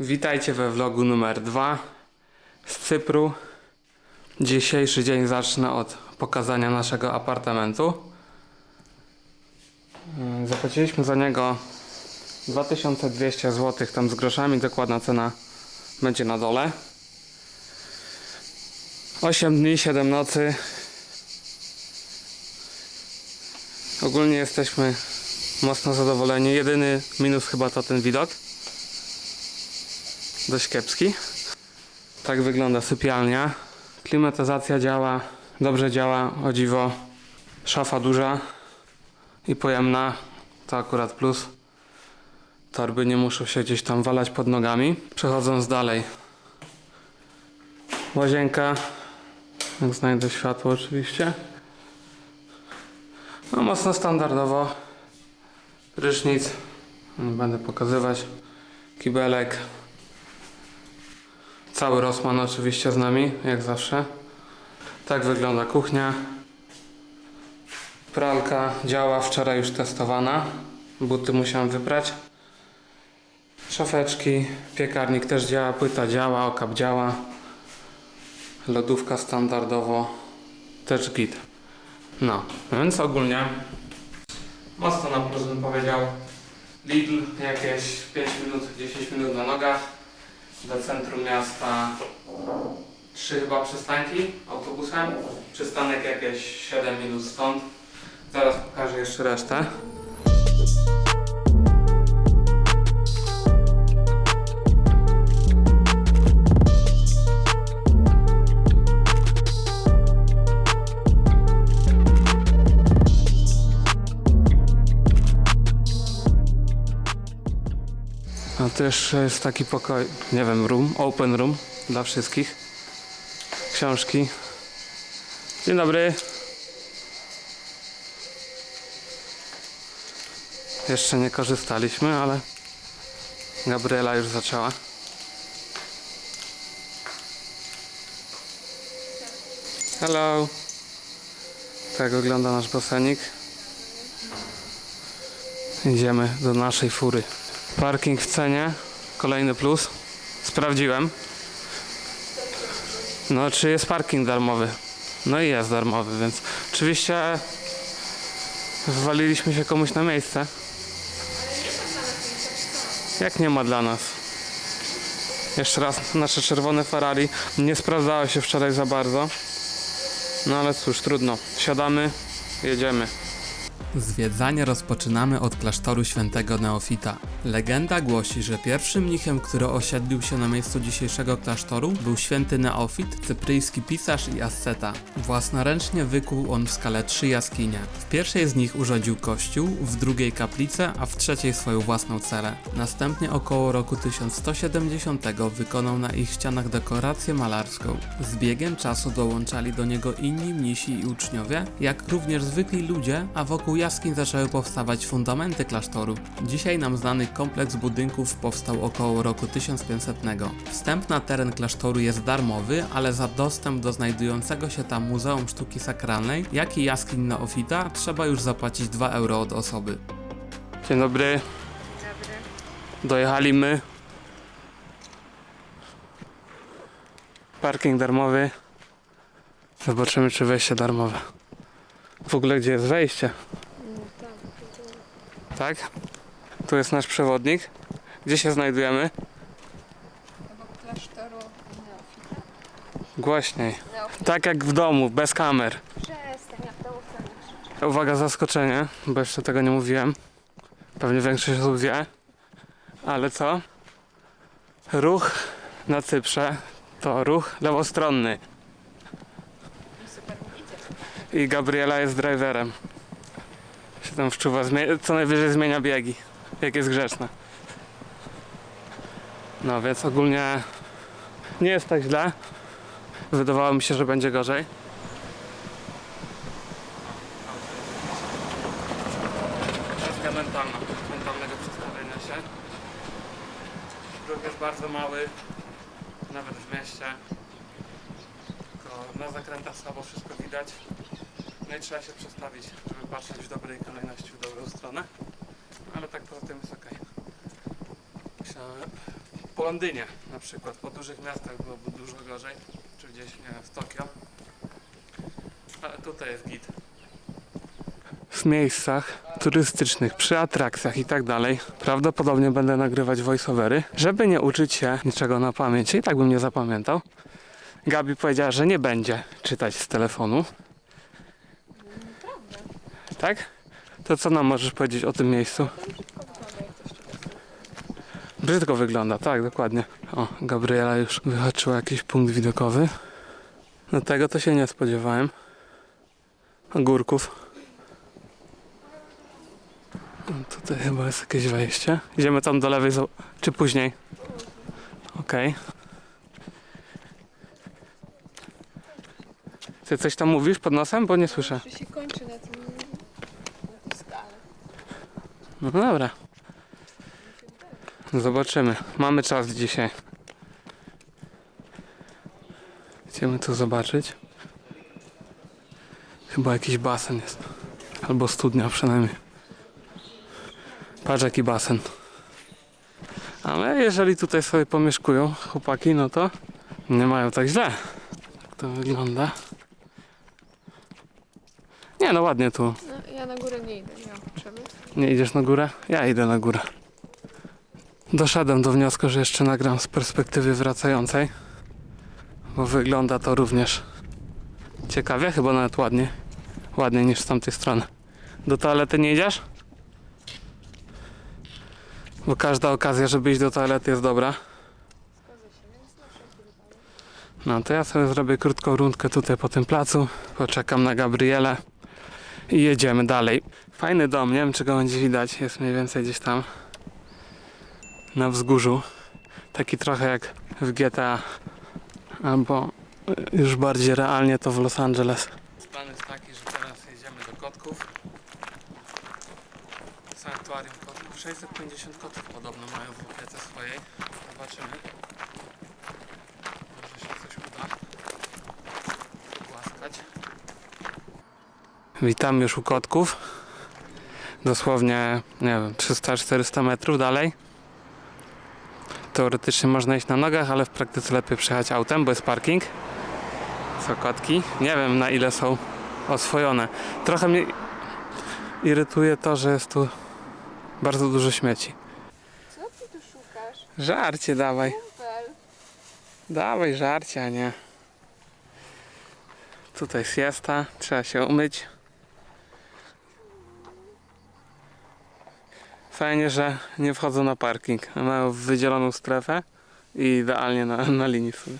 Witajcie we vlogu numer 2 z Cypru. Dzisiejszy dzień zacznę od pokazania naszego apartamentu. Yy, Zapłaciliśmy za niego 2200 zł, tam z groszami, dokładna cena będzie na dole. 8 dni, 7 nocy. Ogólnie jesteśmy mocno zadowoleni. Jedyny minus chyba to ten widok dość kiepski. Tak wygląda sypialnia. Klimatyzacja działa, dobrze działa, o dziwo. Szafa duża i pojemna, to akurat plus. Torby nie muszą się gdzieś tam walać pod nogami. Przechodząc dalej. Łazienka, jak znajdę światło oczywiście. No mocno standardowo. Prysznic, nie będę pokazywać. Kibelek, Cały Rosman oczywiście z nami, jak zawsze. Tak wygląda kuchnia. Pralka działa, wczoraj już testowana. Buty musiałem wyprać. Szafeczki, piekarnik też działa, płyta działa, okap działa. Lodówka standardowo też git. No, więc ogólnie mocno na plus bym powiedział. Lidl jakieś 5 minut, 10 minut na nogach do centrum miasta trzy chyba przystanki autobusem. Przystanek jakieś 7 minut stąd. Zaraz pokażę jeszcze resztę. Jeszcze jest taki pokoj, nie wiem, room, open room dla wszystkich. Książki. Dzień dobry. Jeszcze nie korzystaliśmy, ale Gabriela już zaczęła. Hello. Tak wygląda nasz basenik. Idziemy do naszej fury. Parking w cenie. Kolejny plus. Sprawdziłem. No, czy jest parking darmowy? No i jest darmowy, więc oczywiście wywaliliśmy się komuś na miejsce. Jak nie ma dla nas? Jeszcze raz, nasze czerwone Ferrari nie sprawdzało się wczoraj za bardzo. No ale cóż, trudno. Wsiadamy, jedziemy. Zwiedzanie rozpoczynamy od klasztoru świętego Neofita. Legenda głosi, że pierwszym mnichem, który osiedlił się na miejscu dzisiejszego klasztoru, był święty Neofit, cypryjski pisarz i asceta. Własnoręcznie wykuł on w skale trzy jaskinie. W pierwszej z nich urządził kościół, w drugiej kaplicę, a w trzeciej swoją własną celę. Następnie około roku 1170 wykonał na ich ścianach dekorację malarską. Z biegiem czasu dołączali do niego inni mnisi i uczniowie, jak również zwykli ludzie, a wokół jaskiń zaczęły powstawać fundamenty klasztoru. Dzisiaj nam znany kompleks budynków powstał około roku 1500. Wstęp na teren klasztoru jest darmowy, ale za dostęp do znajdującego się tam Muzeum Sztuki Sakralnej, jak i jaskiń Neofita trzeba już zapłacić 2 euro od osoby. Dzień dobry. Dojechali my. Parking darmowy. Zobaczymy, czy wejście darmowe. W ogóle gdzie jest wejście? Tak? Tu jest nasz przewodnik. Gdzie się znajdujemy? obok klasztoru Neofita. Głośniej. Tak jak w domu, bez kamer. Przestań, jak? Uwaga, zaskoczenie, bo jeszcze tego nie mówiłem. Pewnie większość osób wie. Ale co? Ruch na Cyprze to ruch lewostronny. Idzie. I Gabriela jest driverem. Się tam wczuwa, co najwyżej zmienia biegi, jak jest grzeczna. No więc ogólnie nie jest tak źle. Wydawało mi się, że będzie gorzej. Kwestia mentalna, mentalnego przestawienia się. Ruch jest bardzo mały, nawet w mieście. Tylko na zakrętach słabo wszystko widać. No i trzeba się przestawić, żeby patrzeć w dobrej kolejności w dobrą stronę. Ale tak poza tym jest ok. Myślałem, po Londynie na przykład, po dużych miastach byłoby dużo gorzej, czy gdzieś, wiem, w Tokio. Ale tutaj jest git. W miejscach turystycznych, przy atrakcjach i tak dalej, prawdopodobnie będę nagrywać voiceovery, żeby nie uczyć się niczego na pamięć. I tak bym nie zapamiętał. Gabi powiedziała, że nie będzie czytać z telefonu. Tak? To co nam możesz powiedzieć o tym miejscu? Brzydko wygląda, tak, dokładnie. O, Gabriela już wyhaczyła jakiś punkt widokowy. No tego to się nie spodziewałem. Ogórków. No, Tutaj chyba jest jakieś wejście. Idziemy tam do lewej, czy później? Okej. Ty coś tam mówisz pod nosem? Bo nie słyszę. Się kończy na tym, na tym skale. No dobra. Zobaczymy. Mamy czas dzisiaj. Chcemy tu zobaczyć. Chyba jakiś basen jest. Albo studnia przynajmniej. Patrz jaki basen. Ale jeżeli tutaj sobie pomieszkują chłopaki, no to nie mają tak źle. Tak to wygląda. Nie no ładnie tu. No, ja na górę nie idę, nie mam potrzeby. Nie idziesz na górę? Ja idę na górę. Doszedłem do wniosku, że jeszcze nagram z perspektywy wracającej, bo wygląda to również ciekawie, chyba nawet ładnie. Ładniej niż z tamtej strony. Do toalety nie idziesz? Bo każda okazja, żeby iść do toalety jest dobra. No to ja sobie zrobię krótką rundkę tutaj po tym placu. Poczekam na Gabrielę i jedziemy dalej. Fajny dom, nie wiem czy go będzie widać. Jest mniej więcej gdzieś tam na wzgórzu. Taki trochę jak w GTA albo już bardziej realnie to w Los Angeles. Plan jest taki, że teraz jedziemy do kotków. Sanktuarium kotków. 650 kotów podobno mają w opiece swojej. Zobaczymy. Może się coś uda. Głaskać. Witam już u kotków. Dosłownie, nie wiem, 300-400 metrów dalej. Teoretycznie można iść na nogach, ale w praktyce lepiej przejechać autem, bo jest parking. Są kotki. Nie wiem na ile są oswojone. Trochę mnie irytuje to, że jest tu bardzo dużo śmieci. Co ty tu szukasz? Żarcie dawaj. Kumpel. Dawaj żarcia, nie. Tutaj siesta, trzeba się umyć. Fajnie, że nie wchodzą na parking. Mają wydzieloną strefę i idealnie na, na linii sobie.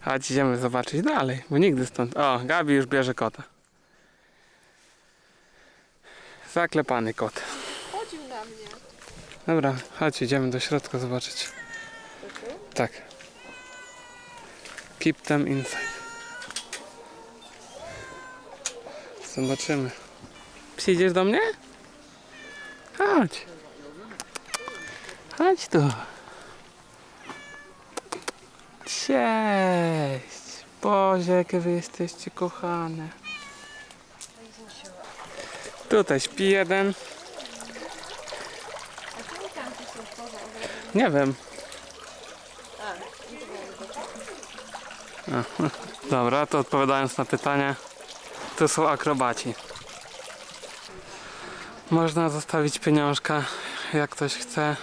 Chodź, idziemy zobaczyć dalej, bo nigdy stąd... O, Gabi już bierze kota. Zaklepany kot. Chodził na mnie. Dobra, chodź, idziemy do środka zobaczyć. Tak. Keep them inside. Zobaczymy. Przyjdziesz do mnie? Chodź. Chodź tu. Cześć. Boże, jakie wy jesteście kochane. Tutaj śpi jeden. Nie wiem. A, Dobra, to odpowiadając na pytanie, to są akrobaci. Można zostawić pieniążka, jak ktoś chce.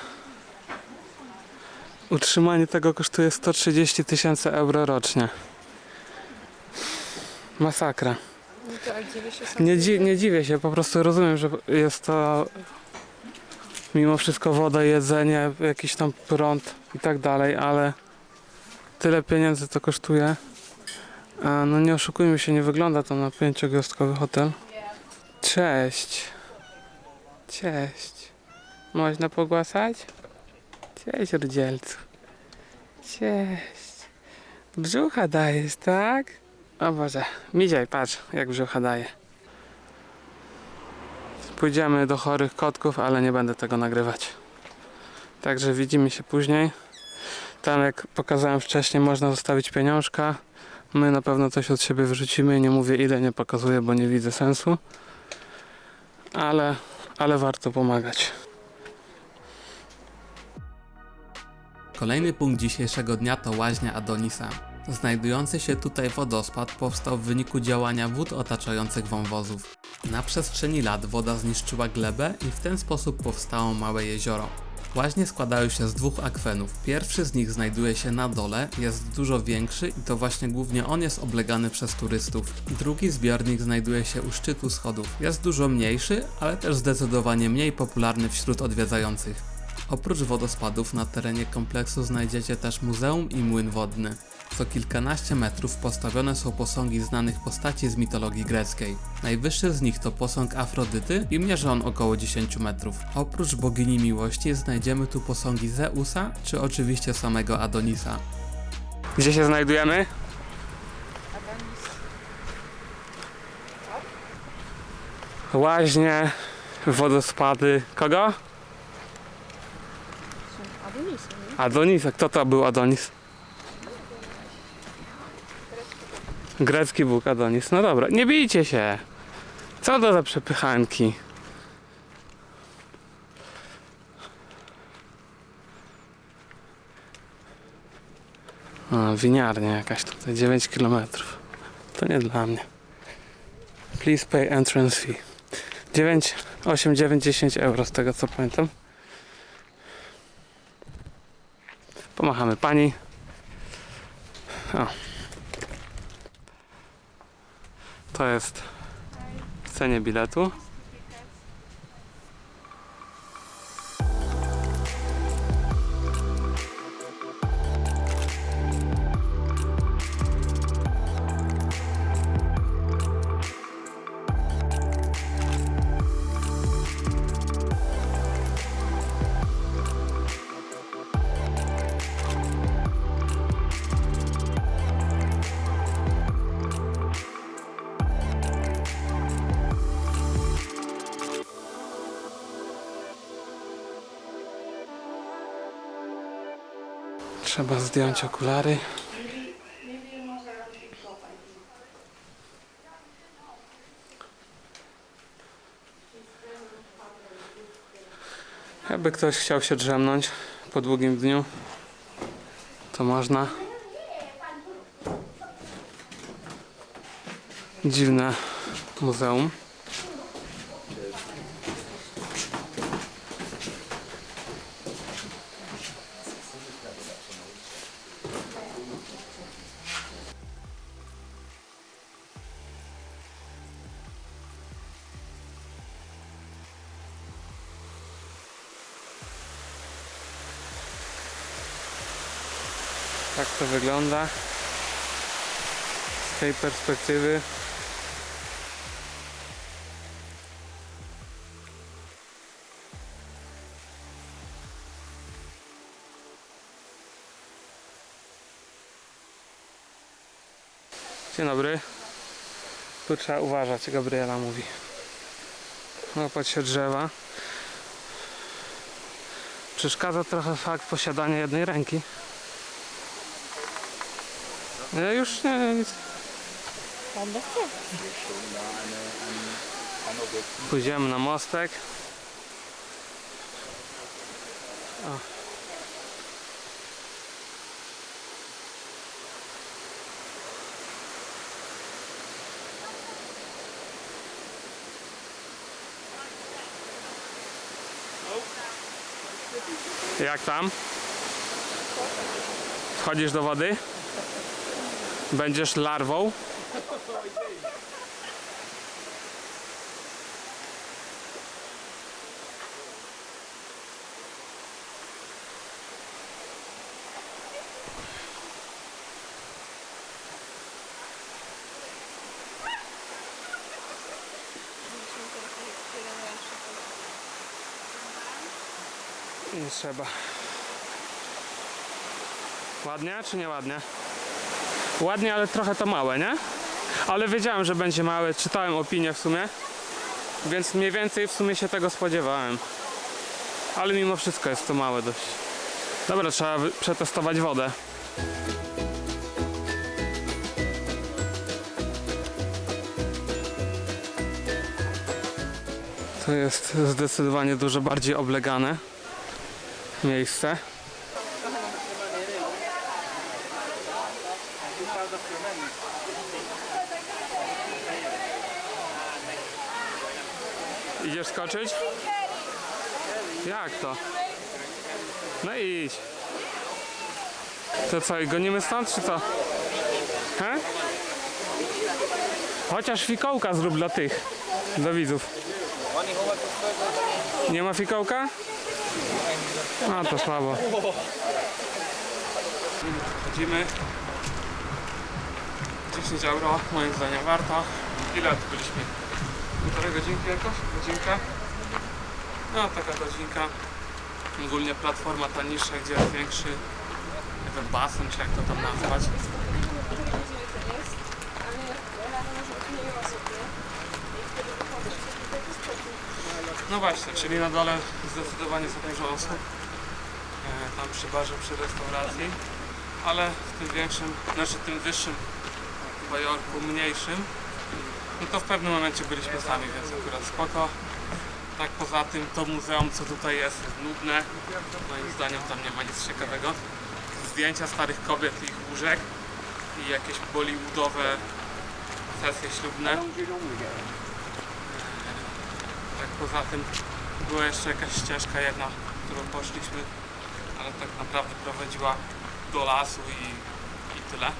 Utrzymanie tego kosztuje 130 tysięcy euro rocznie. Masakra. Nie, dzi- nie dziwię się, po prostu rozumiem, że jest to mimo wszystko woda, jedzenie, jakiś tam prąd i tak dalej, ale tyle pieniędzy to kosztuje. A no nie oszukujmy się, nie wygląda to na pięciogwiazdkowy hotel. Cześć. Cześć. Można pogłasać? Cześć, rudzielcu. Cześć. Brzucha dajesz, tak? O Boże, Midziaj, patrz jak brzucha daje. Pójdziemy do chorych kotków, ale nie będę tego nagrywać. Także widzimy się później. Tam jak pokazałem wcześniej można zostawić pieniążka. My na pewno coś od siebie wyrzucimy. Nie mówię ile, nie pokazuję, bo nie widzę sensu. Ale, ale warto pomagać. Kolejny punkt dzisiejszego dnia to łaźnia Adonisa. Znajdujący się tutaj wodospad powstał w wyniku działania wód otaczających wąwozów. Na przestrzeni lat woda zniszczyła glebę i w ten sposób powstało małe jezioro. Łaźnie składają się z dwóch akwenów. Pierwszy z nich znajduje się na dole, jest dużo większy i to właśnie głównie on jest oblegany przez turystów. Drugi zbiornik znajduje się u szczytu schodów. Jest dużo mniejszy, ale też zdecydowanie mniej popularny wśród odwiedzających. Oprócz wodospadów na terenie kompleksu znajdziecie też muzeum i młyn wodny. Co kilkanaście metrów postawione są posągi znanych postaci z mitologii greckiej. Najwyższy z nich to posąg Afrodyty i mierzy on około 10 metrów. Oprócz bogini miłości znajdziemy tu posągi Zeusa czy oczywiście samego Adonisa. Gdzie się znajdujemy? Adonis. Łaźnie, wodospady. Kogo? Nie? Adonis. Kto to był Adonis? Grecki bóg Adonis. No dobra, nie bijcie się. Co to za przepychanki? A, winiarnia jakaś tutaj, 9 km. To nie dla mnie. Please pay entrance fee. 9, 8, 9, 10 euro z tego co pamiętam. Pomachamy pani. O. To jest w cenie biletu. Trzeba zdjąć okulary. Jakby ktoś chciał się drzemnąć po długim dniu, to można. Dziwne muzeum. Tak to wygląda z tej perspektywy. Dzień dobry. Tu trzeba uważać, Gabriela mówi. Łapać się drzewa. Przeszkadza trochę fakt posiadania jednej ręki. Ja już nie, nic. Bez chce. Pójdziemy na mostek. O. Jak tam? Wchodzisz do wody? Będziesz larwą? Nie trzeba. Ładnie czy nie ładnie? Ładnie, ale trochę to małe, nie? Ale wiedziałem, że będzie małe. Czytałem opinię w sumie. Więc mniej więcej w sumie się tego spodziewałem. Ale mimo wszystko jest to małe dość. Dobra, trzeba przetestować wodę. To jest zdecydowanie dużo bardziej oblegane miejsce. Idziesz skoczyć? Jak to? No idź. To co, i gonimy stąd, czy co? He? Chociaż fikołka zrób dla tych, dla widzów. Nie ma fikołka? No to słabo. Chodzimy. 10 euro, moim zdaniem warto. Ile tu byliśmy? Półtorej godzinki jakoś? Godzinka? No taka godzinka. Ogólnie platforma ta niższa, gdzie jest większy wiem, basen, czy jak to tam nazwać. No właśnie, czyli na dole zdecydowanie za dużo osób. E, tam przy barze, przy restauracji. Ale w tym większym, znaczy tym wyższym bajorku, mniejszym, no to w pewnym momencie byliśmy sami, więc akurat spoko. Tak poza tym to muzeum co tutaj jest nudne. Moim zdaniem tam nie ma nic ciekawego. Zdjęcia starych kobiet i ich łóżek i jakieś bollywoodowe sesje ślubne. Tak poza tym była jeszcze jakaś ścieżka jedna, którą poszliśmy, ale tak naprawdę prowadziła do lasu i, i tyle.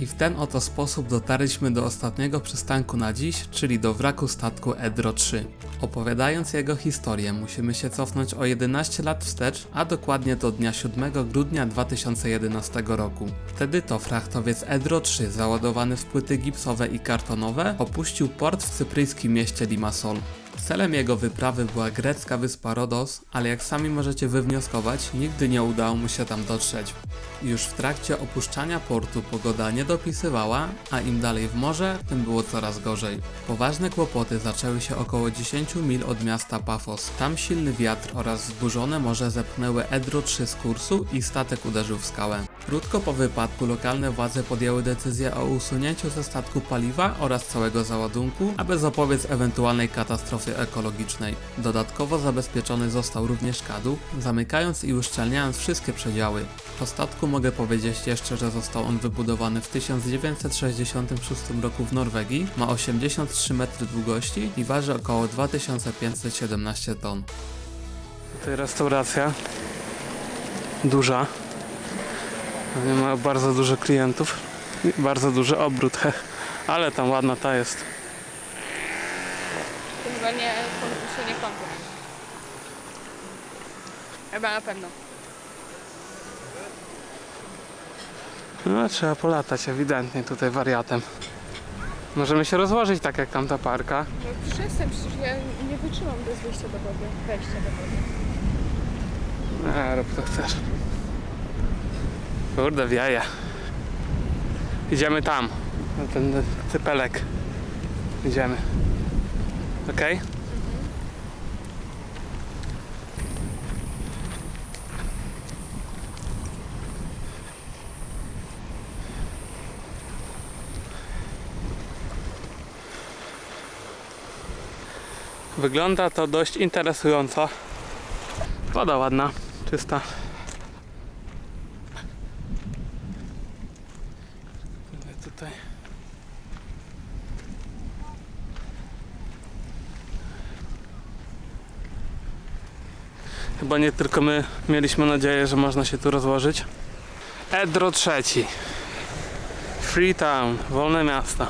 I w ten oto sposób dotarliśmy do ostatniego przystanku na dziś, czyli do wraku statku Edro 3. Opowiadając jego historię, musimy się cofnąć o 11 lat wstecz, a dokładnie do dnia 7 grudnia 2011 roku. Wtedy to frachtowiec Edro 3, załadowany w płyty gipsowe i kartonowe, opuścił port w cypryjskim mieście Limassol. Celem jego wyprawy była grecka wyspa Rodos, ale jak sami możecie wywnioskować, nigdy nie udało mu się tam dotrzeć. Już w trakcie opuszczania portu pogoda nie dopisywała, a im dalej w morze, tym było coraz gorzej. Poważne kłopoty zaczęły się około 10 mil od miasta Pafos. Tam silny wiatr oraz wzburzone morze zepchnęły Edro 3 z kursu i statek uderzył w skałę. Krótko po wypadku lokalne władze podjęły decyzję o usunięciu ze statku paliwa oraz całego załadunku, aby zapobiec ewentualnej katastrofie ekologicznej. Dodatkowo zabezpieczony został również kadłub, zamykając i uszczelniając wszystkie przedziały. O statku mogę powiedzieć jeszcze, że został on wybudowany w 1966 roku w Norwegii, ma 83 metry długości i waży około 2517 ton. Tutaj restauracja. Duża. Ma bardzo dużo klientów. Bardzo duży obrót. Ale tam ładna ta jest. To chyba nie, się nie kąpie. Chyba na pewno. No trzeba polatać ewidentnie tutaj wariatem. Możemy się rozłożyć tak jak tamta parka. No przestań, przecież ja nie wytrzymam bez wyjścia do wody. Wejścia do wody. A, rób co chcesz. Kurde, wieje. Idziemy tam. Na ten cypelek. Idziemy. Okej? Wygląda to dość interesująco. Woda ładna, czysta. Ale tutaj. Chyba nie tylko my mieliśmy nadzieję, że można się tu rozłożyć. Edro trzeci. Freetown, wolne miasto.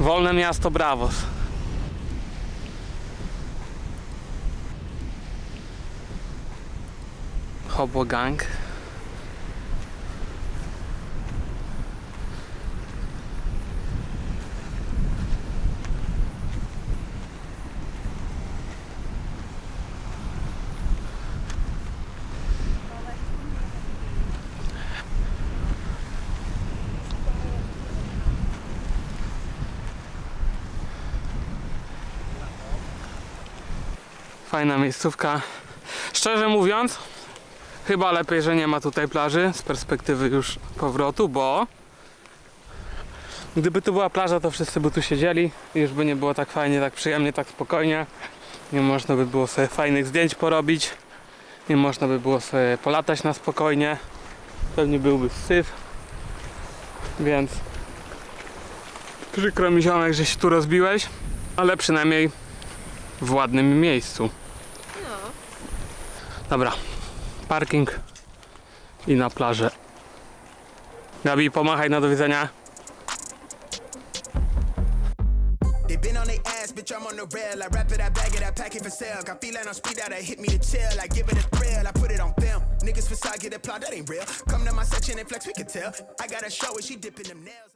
Wolne miasto Bravos. Hobo Fajna miejscówka. Szczerze mówiąc, Chyba lepiej, że nie ma tutaj plaży z perspektywy już powrotu, bo gdyby tu była plaża, to wszyscy by tu siedzieli i już by nie było tak fajnie, tak przyjemnie, tak spokojnie. Nie można by było sobie fajnych zdjęć porobić. Nie można by było sobie polatać na spokojnie. Pewnie byłby syf. Więc Przykro mi ziomek, że się tu rozbiłeś, ale przynajmniej w ładnym miejscu. Dobra, parking i na plażę. Gabi, pomachaj na do widzenia. Bitch, I'm on the rail. I wrap it, I bag it, I pack it for sale. Got feeling on speed out, I hit me to chill. I give it a thrill, I put it on film. Niggas facade get applaud, that ain't real. Come to my section and flex, we can tell. I got a show and she dipping them nails.